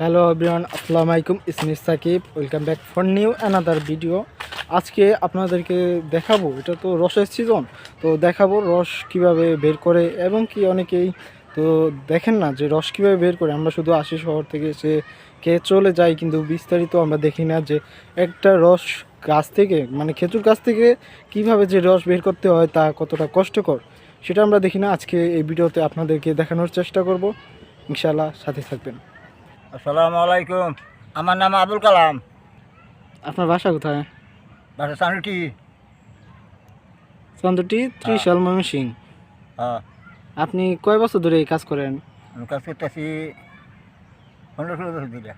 Hello everyone, আসসালামু আলাইকুম ইসমি Sakib, welcome back for new another video. আজকে আপনাদেরকে দেখাবো, এটা তো রসের সিজন তো দেখাবো রস কীভাবে বের করে এবং কি অনেকেই তো দেখেন না যে রস কীভাবে বের করে। আমরা শুধু আসি শহর থেকে এসে খেয়ে চলে যাই কিন্তু বিস্তারিত আমরা দেখি না যে একটা রস গাছ থেকে মানে খেজুর গাছ থেকে কীভাবে যে রস বের করতে হয় তা কতটা কষ্টকর, সেটা আমরা দেখি না। আজকে এই ভিডিওতে আপনাদেরকে দেখানোর চেষ্টা করব। ইনশাআল্লাহ সাথে থাকবেন। আসসালামু আলাইকুম। আমার নাম আবুল কালাম। আপনার বাসা কোথায়? বাসা চানুটি চন্দ্রটি ত্রিশাল ময়মনসিং হ্যাঁ। আপনি কয় বছর ধরে এই কাজ করেন? আমি কাজ করতেছি পনেরো ষোলো বছর দিলে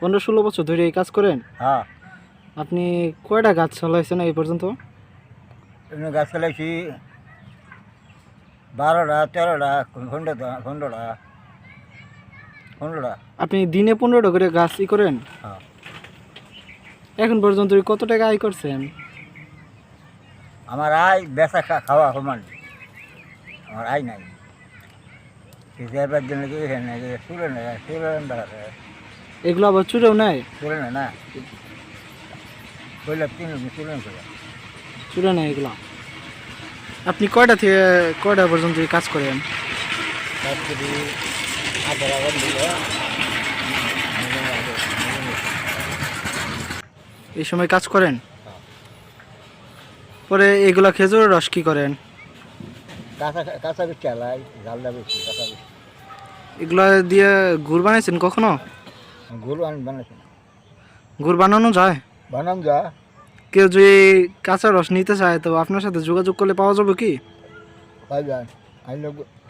পনেরো ষোলো বছর ধরে এই কাজ করেন? হ্যাঁ। আপনি কয়টা গাছ চালাইছেন এই পর্যন্ত? গাছ চালাইছি বারোটা তেরোটা পনেরোটা পনেরোটা পনেরোটা। আপনি দিনে পনেরোটা করে গাছ ই করেন? হ্যাঁ। এখন পর্যন্ত কত টাকা আয় করছেন? আমার আয় বেচা খাওয়া সমান। আমার আয় নাই। জন্য চুলে নেই চুলে বেড়াতে এগুলো আবার চুরেও নেয় চুলে না না। বললে তিন চুলে করে চুরে নেয় এগুলো। আপনি কয়টা থেকে কয়টা পর্যন্ত কাজ করেন? কাজ করি এই সময় কাজ করেন? পরে এগুলা খেজুরের রস কি করেন? কাঁচা কাঁচা বেশি আলাই জালদা বেশি কাঁচা বেশি এগুলা দিয়ে গুড় বানাইছেন কখনো? গরু আমি বানাইছি। গুড় বানানো যায়? বানানো যায়। কেউ যদি কাঁচা রস নিতে চায় তো আপনার সাথে যোগাযোগ করলে পাওয়া যাবে কি?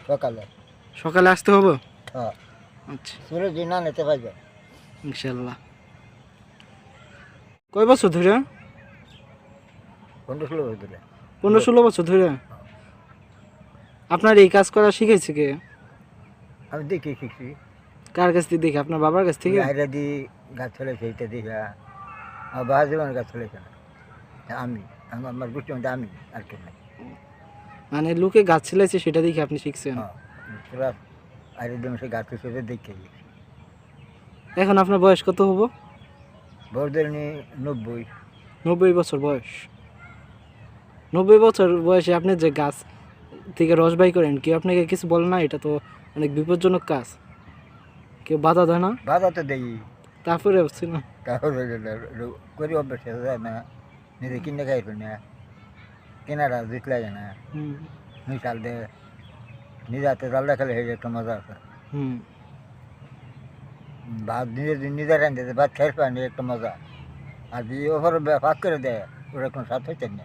সকালে। সকালে আসতে হবে? হ্যাঁ। আচ্ছা। দিন নিতে পাইবেন ইনশাল্লাহ। কয় বছর ধরে? পনেরো ষোলো বছর দিলে পনেরো ষোলো বছর ধরে? আপনার এই কাজ করা শিখেছে কে? আমি দেখি শিখছি। কার কাছ থেকে দেখি? আপনার বাবার কাছ থেকে? বাইরে দি গাছ চলেছে এইটা দেখা। আমার বাবা জীবন গাছ না। আমি আমার বুঝতে মধ্যে আমি আর কেউ নাই। মানে লোকে গাছ ছিলাইছে সেটা দেখে আপনি শিখছেন? বাইরের দিন সে গাছ চলে দেখে গেছি। এখন আপনার বয়স কত হব? বড়দের নিয়ে নব্বই। নব্বই বছর বয়স। নব্বই বছর বয়সে আপনি যে গাছ থেকে রস বাই করেন কেউ আপনাকে কিছু বলে না এটা তো অনেক বিপজ্জনক কাজ। কেউ বাধা দেয় না? বাধা তো দেই তারপরে হচ্ছে না। তাহলে করি অভ্যাস যায় না। নিজে কিনে খাইবে না। কেনারা দিত লাগে না। হুম। মিশাল দে। নিজে হাতে জাল দেখালে হয়ে একটা মজা আছে। হুম। ভাত নিজে নিজে রান্ধে ভাত খেয়ে পানি একটা মজা। আর যদি ওপর ফাঁক করে দেয় ওরা কোনো স্বাদ হইতেন না।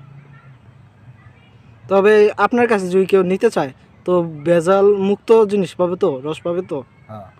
তবে আপনার কাছে যদি কেউ নিতে চায় তো ভেজাল মুক্ত জিনিস পাবে তো রস পাবে তো? হ্যাঁ।